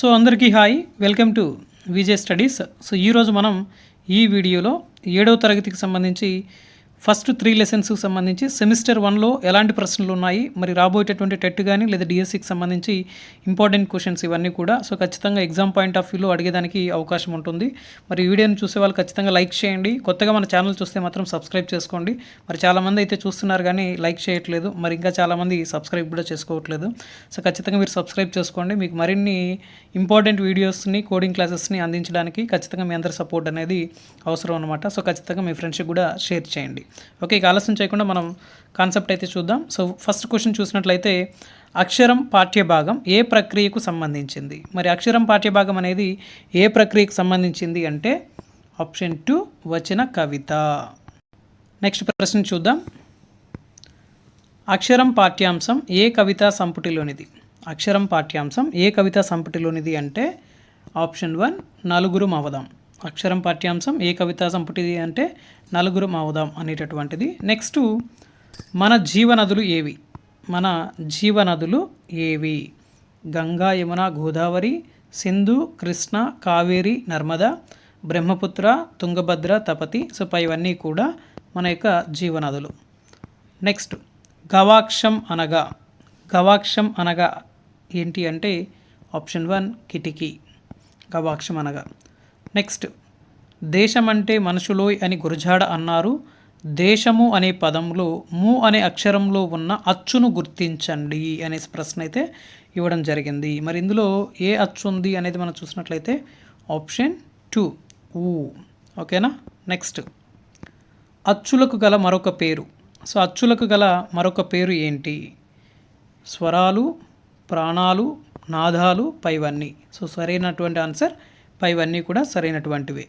So అందరికీ hi. Welcome to Vijay studies. So ఈరోజు మనం ఈ వీడియోలో ఏడవ తరగతికి సంబంధించి ఫస్ట్ త్రీ లెసన్స్కి సంబంధించి సెమిస్టర్ వన్లో ఎలాంటి ప్రశ్నలు ఉన్నాయి మరి రాబోయేటటువంటి టెట్ కానీ లేదా డిఎస్సికి సంబంధించి ఇంపార్టెంట్ క్వశ్చన్స్ ఇవన్నీ కూడా. సో ఖచ్చితంగా ఎగ్జామ్ పాయింట్ ఆఫ్ వ్యూలో అడిగేదానికి అవకాశం ఉంటుంది. మరి వీడియోని చూసే వాళ్ళు ఖచ్చితంగా లైక్ చేయండి. కొత్తగా మన ఛానల్ చూస్తే మాత్రం సబ్స్క్రైబ్ చేసుకోండి. మరి చాలామంది అయితే చూస్తున్నారు కానీ లైక్ చేయట్లేదు. మరి ఇంకా చాలామంది సబ్స్క్రైబ్ కూడా చేసుకోవట్లేదు. సో ఖచ్చితంగా మీరు సబ్స్క్రైబ్ చేసుకోండి. మీకు మరిన్ని ఇంపార్టెంట్ వీడియోస్ని కోడింగ్ క్లాసెస్ని అందించడానికి ఖచ్చితంగా మీ అందరి సపోర్ట్ అనేది అవసరం అనమాట సో ఖచ్చితంగా మీ ఫ్రెండ్స్కి కూడా షేర్ చేయండి. ఓకే ఇక ఆలస్యం చేయకుండా మనం కాన్సెప్ట్ అయితే చూద్దాం. సో ఫస్ట్ క్వశ్చన్ చూసినట్లయితే అక్షరం పాఠ్యభాగం ఏ ప్రక్రియకు సంబంధించింది? మరి అక్షరం పాఠ్యభాగం అనేది ఏ ప్రక్రియకు సంబంధించింది అంటే ఆప్షన్ టూ వచన కవిత. నెక్స్ట్ ప్రశ్న చూద్దాం. అక్షరం పాఠ్యాంశం ఏ కవితా సంపుటిలోనిది? అక్షరం పాఠ్యాంశం ఏ కవితా సంపుటిలోనిది అంటే ఆప్షన్ వన్ నలుగురు మవదాం. అక్షరం పాఠ్యాంశం ఏ కవితా సంపుటిది అంటే నలుగురు మావుదాం అనేటటువంటిది. నెక్స్ట్ మన జీవనదులు ఏవి? మన జీవనదులు ఏవి? గంగా యమున గోదావరి సింధు కృష్ణ కావేరి నర్మద బ్రహ్మపుత్ర తుంగభద్ర తపతి. సో ఇవన్నీ కూడా మన యొక్క జీవనదులు. నెక్స్ట్ గవాక్షం అనగా. గవాక్షం అనగా ఏంటి అంటే ఆప్షన్ వన్ కిటికీ. గవాక్షం అనగా. నెక్స్ట్ దేశం అంటే మనుషులోయ్ అని గురజాడ అన్నారు దేశము అనే పదంలో ము అనే అక్షరంలో ఉన్న అచ్చును గుర్తించండి అనే ప్రశ్న అయితే ఇవ్వడం జరిగింది. మరి ఇందులో ఏ అచ్చు ఉంది అనేది మనం చూసినట్లయితే ఆప్షన్ టూ ఊ. ఓకేనా? నెక్స్ట్ అచ్చులకు గల మరొక పేరు. సో అచ్చులకు గల మరొక పేరు ఏంటి? స్వరాలు ప్రాణాలు నాదాలు పైవన్నీ. సో సరైనటువంటి ఆన్సర్ పైవన్నీ కూడా సరైనటువంటివే.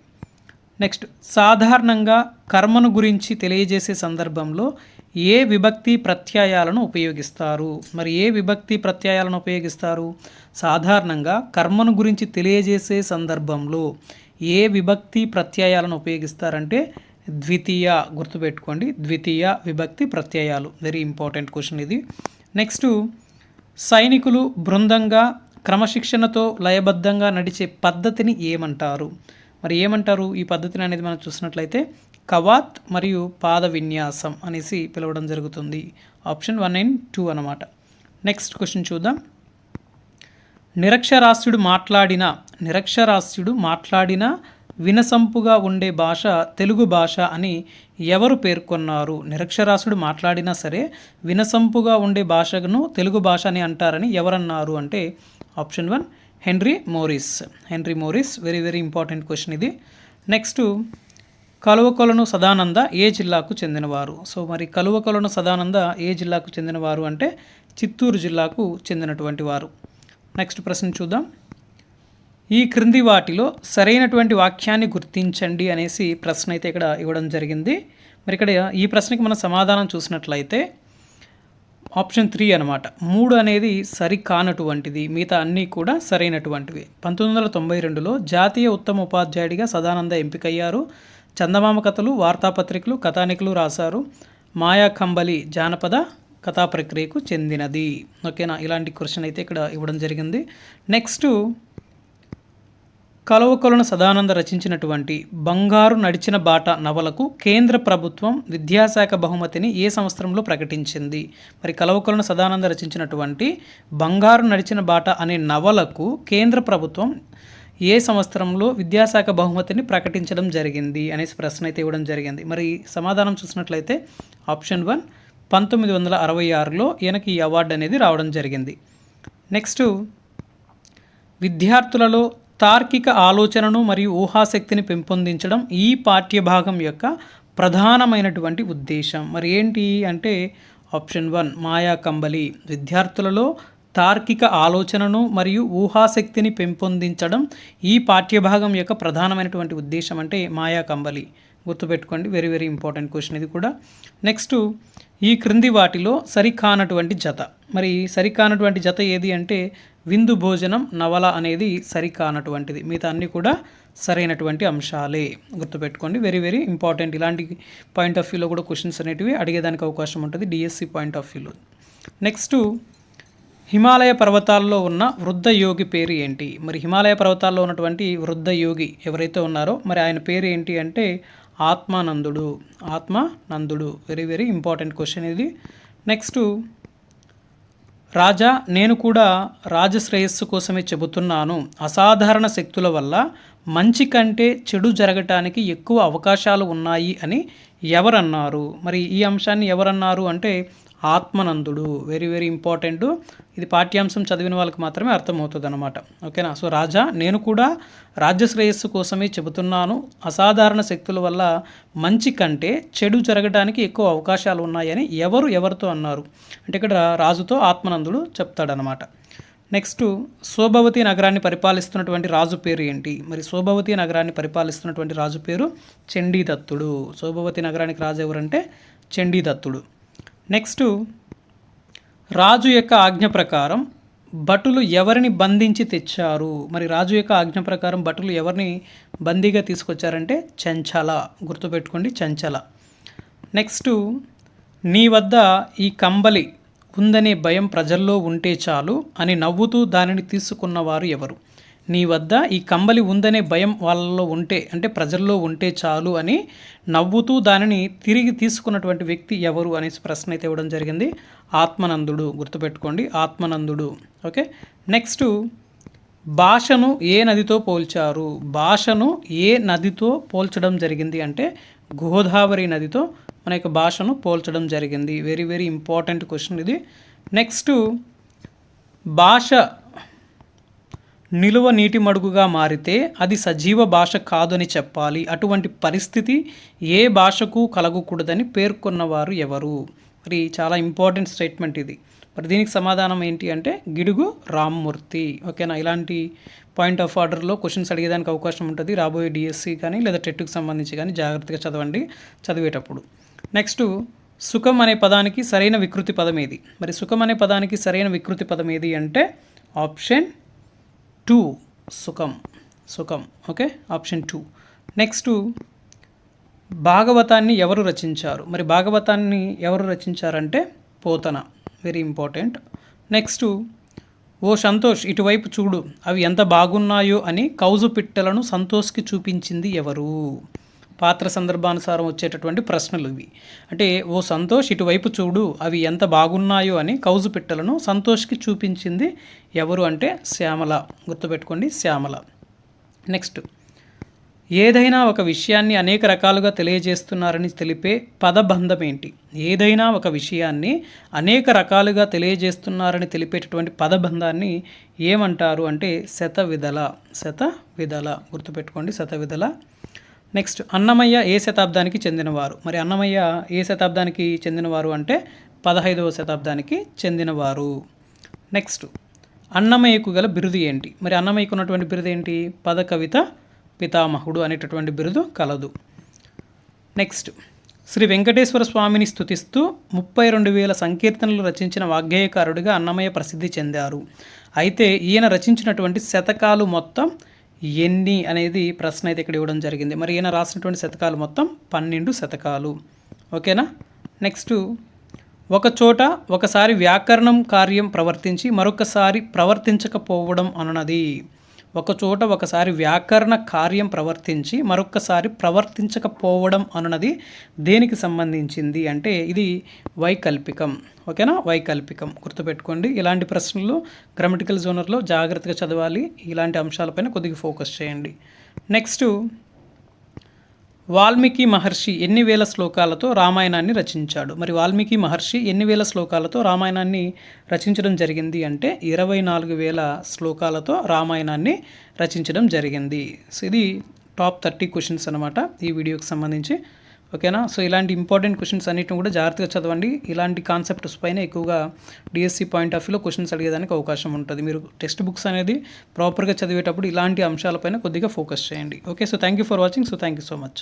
నెక్స్ట్ సాధారణంగా కర్మను గురించి తెలియజేసే సందర్భంలో ఏ విభక్తి ప్రత్యయాలను ఉపయోగిస్తారు? మరి ఏ విభక్తి ప్రత్యయాలను ఉపయోగిస్తారు? సాధారణంగా కర్మను గురించి తెలియజేసే సందర్భంలో ఏ విభక్తి ప్రత్యయాలను ఉపయోగిస్తారంటే ద్వితీయ గుర్తుపెట్టుకోండి ద్వితీయ విభక్తి ప్రత్యయాలు. వెరీ ఇంపార్టెంట్ క్వశ్చన్ ఇది. నెక్స్ట్ సైనికులు బృందంగా క్రమశిక్షణతో లయబద్ధంగా నడిచే పద్ధతిని ఏమంటారు? మరి ఏమంటారు ఈ పద్ధతిని అనేది మనం చూసినట్లయితే కవాత్ మరియు పాద విన్యాసం అనేసి పిలవడం జరుగుతుంది. ఆప్షన్ వన్ అండ్ టూ అనమాట నెక్స్ట్ క్వశ్చన్ చూద్దాం. నిరక్షరాస్యుడు మాట్లాడిన నిరక్షరాస్యుడు మాట్లాడిన వినసంపుగా ఉండే భాష తెలుగు భాష అని ఎవరు పేర్కొన్నారు? నిరక్షరాస్యుడు మాట్లాడినా సరే వినసంపుగా ఉండే భాషను తెలుగు భాష అని అంటారని ఎవరన్నారు అంటే option one Henry Morris Henry Morris very very important question ఇది. నెక్స్ట్ కలువకొలను సదానంద ఏ జిల్లాకు చెందినవారు? సో మరి కలువకొలను సదానంద ఏ జిల్లాకు చెందినవారు అంటే చిత్తూరు జిల్లాకు చెందినటువంటి వారు. నెక్స్ట్ ప్రశ్న చూద్దాం. ఈ క్రింది వాటిలో సరైనటువంటి వాక్యాన్ని గుర్తించండి అనేసి ప్రశ్న అయితే ఇక్కడ ఇవ్వడం జరిగింది. మరి ఇక్కడ ఈ ప్రశ్నకి మనం సమాధానం చూసినట్లయితే ఆప్షన్ త్రీ అనమాట మూడు అనేది సరికానటువంటిది మిగతా అన్నీ కూడా సరైనటువంటివి. పంతొమ్మిది వందల తొంభై రెండులో జాతీయ ఉత్తమ ఉపాధ్యాయుడిగా సదానంద ఎంపికయ్యారు. చందమామ కథలు వార్తాపత్రికలు కథానికలు రాశారు. మాయా కంబలి జానపద కథా ప్రక్రియకు చెందినది. ఓకేనా? ఇలాంటి క్వశ్చన్ అయితే ఇక్కడ ఇవ్వడం జరిగింది. నెక్స్ట్ కలవకొలను సదానంద రచించినటువంటి బంగారు నడిచిన బాట నవలకు కేంద్ర ప్రభుత్వం విద్యాశాఖ బహుమతిని ఏ సంవత్సరంలో ప్రకటించింది? మరి కలవకొలను సదానంద రచించినటువంటి బంగారు నడిచిన బాట అనే నవలకు కేంద్ర ప్రభుత్వం ఏ సంవత్సరంలో విద్యాశాఖ బహుమతిని ప్రకటించడం జరిగింది అనేసి ప్రశ్న అయితే ఇవ్వడం జరిగింది. మరి సమాధానం చూసినట్లయితే ఆప్షన్ వన్ పంతొమ్మిది వందల అరవై ఆరులో ఈయనకి ఈ అవార్డు అనేది రావడం జరిగింది. నెక్స్ట్ విద్యార్థులలో తార్కిక ఆలోచనను మరియు ఊహాశక్తిని పెంపొందించడం ఈ పాఠ్యభాగం యొక్క ప్రధానమైనటువంటి ఉద్దేశం. మరి ఏంటి అంటే ఆప్షన్ వన్ మాయా కంబలి. విద్యార్థులలో తార్కిక ఆలోచనను మరియు ఊహాశక్తిని పెంపొందించడం ఈ పాఠ్యభాగం యొక్క ప్రధానమైనటువంటి ఉద్దేశం అంటే మాయా కంబలి. గుర్తుపెట్టుకోండి వెరీ వెరీ ఇంపార్టెంట్ క్వశ్చన్ ఇది కూడా. నెక్స్ట్ ఈ క్రింది వాటిలో సరికానటువంటి జత. మరి సరికానటువంటి జత ఏది అంటే విందు భోజనం నవల అనేది సరికానటువంటిది. మిగతా అన్నీ కూడా సరైనటువంటి అంశాలే. గుర్తుపెట్టుకోండి వెరీ వెరీ ఇంపార్టెంట్ ఇలాంటి పాయింట్ ఆఫ్ వ్యూలో కూడా క్వశ్చన్స్ అనేటివి అడిగేదానికి అవకాశం ఉంటుంది డిఎస్సి పాయింట్ ఆఫ్ వ్యూలో నెక్స్ట్ హిమాలయ పర్వతాల్లో ఉన్న వృద్ధ యోగి పేరు ఏంటి? మరి హిమాలయ పర్వతాల్లో ఉన్నటువంటి వృద్ధ యోగి ఎవరైతే ఉన్నారో మరి ఆయన పేరు ఏంటి అంటే ఆత్మానందుడు. ఆత్మానందుడు. వెరీ వెరీ ఇంపార్టెంట్ క్వశ్చన్ ఇది. నెక్స్ట్ రాజా నేను కూడా రాజశ్రేయస్సు కోసమే చెబుతున్నాను. అసాధారణ శక్తుల వల్ల మంచి కంటే చెడు జరగటానికి ఎక్కువ అవకాశాలు ఉన్నాయి అని ఎవరన్నారు? మరి ఈ అంశాన్ని ఎవరన్నారు అంటే ఆత్మనందుడు. వెరీ వెరీ ఇంపార్టెంట్ ఇది పాఠ్యాంశం చదివిన వాళ్ళకి మాత్రమే అర్థమవుతుంది అనమాట ఓకేనా సో రాజా నేను కూడా రాజ్య శ్రేయస్సు కోసమే చెబుతున్నాను. అసాధారణ శక్తుల వల్ల మంచి కంటే చెడు జరగడానికి ఎక్కువ అవకాశాలు ఉన్నాయని ఎవరు ఎవరితో అన్నారు? అంటే ఇక్కడ రాజుతో ఆత్మనందుడు చెప్తాడనమాట నెక్స్ట్ శోభవతి నగరాన్ని పరిపాలిస్తున్నటువంటి రాజు పేరు ఏంటి? మరి శోభవతి నగరాన్ని పరిపాలిస్తున్నటువంటి రాజు పేరు చండీదత్తుడు. శోభవతి నగరానికి రాజు ఎవరంటే చండీదత్తుడు. నెక్స్ట్ రాజు యొక్క ఆజ్ఞ ప్రకారం భటులు ఎవరిని బంధించి తెచ్చారు? మరి రాజు యొక్క ఆజ్ఞ ప్రకారం భటులు ఎవరిని బందీగా తీసుకొచ్చారంటే చంచల. గుర్తుపెట్టుకోండి చంచల. నెక్స్ట్ నీ వద్ద ఈ కంబలి ఉందనే భయం ప్రజల్లో ఉంటే చాలు అని నవ్వుతూ దానిని తీసుకున్నవారు ఎవరు? నీ వద్ద ఈ కంబలి ఉందనే భయం వాళ్ళలో ఉంటే అంటే ప్రజల్లో ఉంటే చాలు అని నవ్వుతూ దానిని తిరిగి తీసుకున్నటువంటి వ్యక్తి ఎవరు అనేసి ప్రశ్న అయితే ఇవ్వడం జరిగింది. ఆత్మనందుడు గుర్తుపెట్టుకోండి ఆత్మనందుడు. ఓకే? నెక్స్ట్ భాషను ఏ నదితో పోల్చారు? భాషను ఏ నదితో పోల్చడం జరిగింది అంటే గోదావరి నదితో మన యొక్క భాషను పోల్చడం జరిగింది. వెరీ వెరీ ఇంపార్టెంట్ క్వశ్చన్ ఇది. నెక్స్ట్ భాష నిలువ నీటి మడుగుగా మారితే అది సజీవ భాష కాదని చెప్పాలి. అటువంటి పరిస్థితి ఏ భాషకు కలగకూడదని పేర్కొన్నవారు ఎవరు? మరి చాలా ఇంపార్టెంట్ స్టేట్మెంట్ ఇది. మరి దీనికి సమాధానం ఏంటి అంటే గిడుగు రామ్మూర్తి. ఓకేనా? ఇలాంటి పాయింట్ ఆఫ్ ఆర్డర్లో క్వశ్చన్స్ అడిగేదానికి అవకాశం ఉంటుంది. రాబోయే డిఎస్సి కానీ లేదా టెట్కు సంబంధించి కానీ జాగ్రత్తగా చదవండి చదివేటప్పుడు. నెక్స్ట్ సుఖం అనే పదానికి సరైన వికృతి పదం ఏది? మరి సుఖం అనే పదానికి సరైన వికృతి పదం ఏది అంటే ఆప్షన్ టూ సుఖం సుఖం ఓకే? Option two. నెక్స్ట్ భాగవతాన్ని ఎవరు రచించారు? మరి భాగవతాన్ని ఎవరు రచించారంటే పోతన. వెరీ ఇంపార్టెంట్ నెక్స్ట్ ఓ సంతోష్ ఇటువైపు చూడు అవి ఎంత బాగున్నాయో అని కౌజు పిట్టలను సంతోష్కి చూపించింది ఎవరు? పాత్ర సందర్భానుసారం వచ్చేటటువంటి ప్రశ్నలు ఇవి. అంటే ఓ సంతోష్ ఇటువైపు చూడు అవి ఎంత బాగున్నాయో అని కౌజు పిట్టలను సంతోష్కి చూపించింది ఎవరు అంటే శ్యామల. గుర్తుపెట్టుకోండి శ్యామల. నెక్స్ట్. ఏదైనా ఒక విషయాన్ని అనేక రకాలుగా తెలియజేస్తున్నారని తెలిపే పదబంధం ఏంటి ఏదైనా ఒక విషయాన్ని అనేక రకాలుగా తెలియజేస్తున్నారని తెలిపేటటువంటి పదబంధాన్ని ఏమంటారు? అంటే శత విధల శత విధల గుర్తుపెట్టుకోండి శత విధల నెక్స్ట్ అన్నమయ్య ఏ శతాబ్దానికి చెందినవారు? మరి అన్నమయ్య ఏ శతాబ్దానికి చెందినవారు అంటే పదహైదవ శతాబ్దానికి చెందినవారు. నెక్స్ట్ అన్నమయ్యకు గల బిరుదు ఏంటి? మరి అన్నమయ్యకు ఉన్నటువంటి బిరుదు ఏంటి? పద కవిత పితామహుడు అనేటటువంటి బిరుదు కలదు. నెక్స్ట్ శ్రీ వెంకటేశ్వర స్వామిని స్థుతిస్తూ ముప్పై రెండు వేల సంకీర్తనలు రచించిన వాగ్గేయకారుడిగా అన్నమయ్య ప్రసిద్ధి చెందారు. అయితే ఈయన రచించినటువంటి శతకాలు మొత్తం ఎన్ని అనేది ప్రశ్న అయితే ఇక్కడ ఇవ్వడం జరిగింది. మరి ఈయన రాసినటువంటి శతకాలు మొత్తం పన్నెండు శతకాలు. ఓకేనా? నెక్స్ట్ ఒక చోట ఒకసారి వ్యాకరణం కార్యం ప్రవర్తించి మరొకసారి ప్రవర్తించకపోవడం అన్నది. ఒకచోట ఒకసారి వ్యాకరణ కార్యం ప్రవర్తించి మరొకసారి ప్రవర్తించకపోవడం అన్నది దేనికి సంబంధించింది అంటే ఇది వైకల్పికం. ఓకేనా? వైకల్పికం. గుర్తుపెట్టుకోండి. ఇలాంటి ప్రశ్నలు గ్రామటికల్ జోనర్లో జాగ్రత్తగా చదవాలి. ఇలాంటి అంశాలపైన కొద్దిగా ఫోకస్ చేయండి. నెక్స్ట్ వాల్మీకి మహర్షి ఎన్ని వేల శ్లోకాలతో రామాయణాన్ని రచించాడు? మరి వాల్మీకి మహర్షి ఎన్ని వేల శ్లోకాలతో రామాయణాన్ని రచించడం జరిగింది అంటే ఇరవై నాలుగు వేల శ్లోకాలతో రామాయణాన్ని రచించడం జరిగింది. సో ఇది టాప్ థర్టీ క్వశ్చన్స్ అనమాట ఈ వీడియోకి సంబంధించి. ఓకేనా? సో ఇలాంటి ఇంపార్టెంట్ క్వశ్చన్స్ అన్నిటిని కూడా జాగ్రత్తగా చదవండి. ఇలాంటి కాన్సెప్ట్స్ పైన ఎక్కువగా డిఎస్సి పాయింట్ ఆఫ్ వ్యూలో క్వశ్చన్స్ అడిగేదానికి అవకాశం ఉంటుంది. మీరు టెక్స్ట్ బుక్స్ అనేది ప్రాపర్గా చదివేటప్పుడు ఇలాంటి అంశాలపైన కొద్దిగా ఫోకస్ చేయండి. Okay? So thank you for watching. So thank you so much.